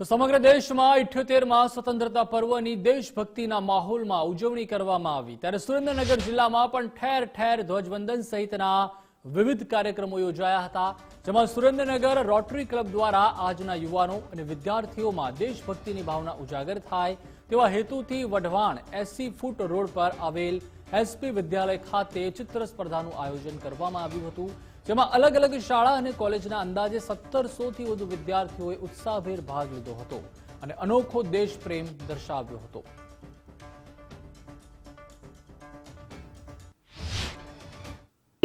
તો સમગ્ર દેશમાં ઇઠ્યોતેરમાં સ્વતંત્રતા પર્વની દેશભક્તિના માહોલમાં ઉજવણી કરવામાં આવી. ત્યારે સુરેન્દ્રનગર જિલ્લામાં પણ ઠેર ઠેર ધ્વજવંદન સહિતના વિવિધ કાર્યક્રમો યોજાયા હતા, જેમાં સુરેન્દ્રનગર રોટરી ક્લબ દ્વારા આજના યુવાનો અને વિદ્યાર્થીઓમાં દેશભક્તિની ભાવના ઉજાગર થાય તેવા હેતુથી વઢવાણ એસી ફૂટ રોડ પર આવેલ એસપી વિદ્યાલય ખાતે ચિત્ર સ્પર્ધાનું આયોજન કરવામાં આવ્યું હતું. જેમાં અલગ અલગ શાળા અને કોલેજના અંદાજે સત્તરસો થી વધુ વિદ્યાર્થીઓએ ઉત્સાહભેર ભાગ લીધો હતો અને અનોખો દેશ પ્રેમ દર્શાવ્યો હતો.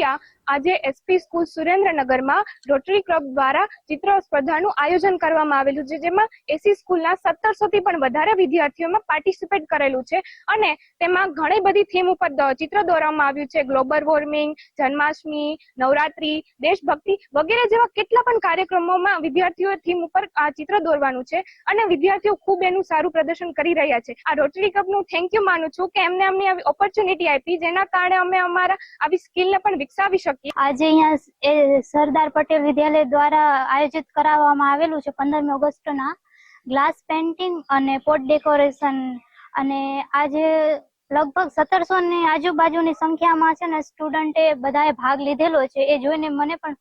ત્યાં આજે એસપી સ્કૂલ સુરેન્દ્રનગરમાં રોટરી ક્લબ દ્વારા ચિત્ર સ્પર્ધાનું આયોજન કરવામાં આવેલું છે, જેમાં એસી સ્કૂલના સત્તરસો થી પણ વધારે વિદ્યાર્થીઓમાં પાર્ટિસિપેટ કરેલું છે અને તેમાં ઘણી બધી થીમ ઉપર ચિત્ર દોરવામાં આવ્યું છે ગ્લોબલ વોર્મિંગ જન્માષ્ટમી, નવરાત્રી, દેશભક્તિ વગેરે જેવા કેટલા પણ કાર્યક્રમોમાં વિદ્યાર્થીઓ થીમ ઉપર આ ચિત્ર દોરવાનું છે અને વિદ્યાર્થીઓ ખૂબ એનું સારું પ્રદર્શન કરી રહ્યા છે. આ રોટરી ક્લબનું થેન્ક યુ માનું છું કે એમને અમને આવી ઓપોર્ચ્યુનિટી આપી, જેના કારણે અમે અમારા આવી સ્કિલને પણ વિકસાવી શકીએ. આજે અહીંયા સરદાર પટેલ વિદ્યાલય દ્વારા આયોજિત કરાવવામાં આવેલું છે પંદરમી ઓગસ્ટના. ગ્લાસ પેન્ટિંગ અને પોટ ડેકોરેશન અને આજે લગભગ સત્તરસો ની આજુબાજુની સંખ્યામાં છે ને સ્ટુડન્ટે બધાએ ભાગ લીધેલો છે. એ જોઈને મને પણ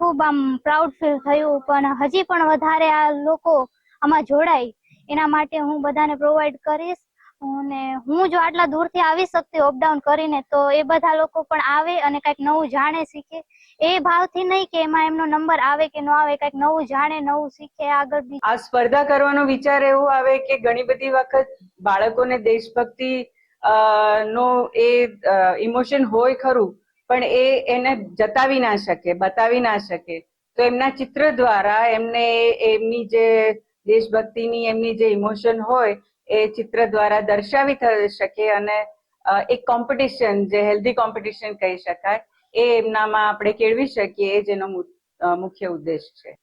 ખૂબ આમ પ્રાઉડ ફીલ થયું, પણ હજી પણ વધારે આ લોકો આમાં જોડાય. એના માટે હું બધાને પ્રોવાઈડ કરીશ. અને હું જો આટલા દૂરથી આવી શકતી અપડાઉન કરીને તો એ બધા લોકો પણ આવે અને કંઈક નવું જાણે શીખે. એ ભાવથી નહીં કે એમાં એમનો નંબર આવે કે ન આવે, કંઈક નવું જાણે, નવું શીખે, આગળ આ સ્પર્ધા કરવાનો વિચાર એવો આવે કે ઘણી બધી વખત બાળકોને દેશભક્તિ નો એ ઇમોશન હોય ખરું, પણ એ એને જતાવી ના શકે, બતાવી ના શકે. તો એમના ચિત્ર દ્વારા એમને એમની જે દેશભક્તિની એમની જે ઇમોશન હોય એ ચિત્ર દ્વારા દર્શાવી થઈ શકે અને એક કોમ્પિટિશન જે હેલ્ધી કોમ્પિટિશન કહી શકાય, એ એમનામાં આપણે કેળવી શકીએ એ જેનો મુખ્ય ઉદ્દેશ છે.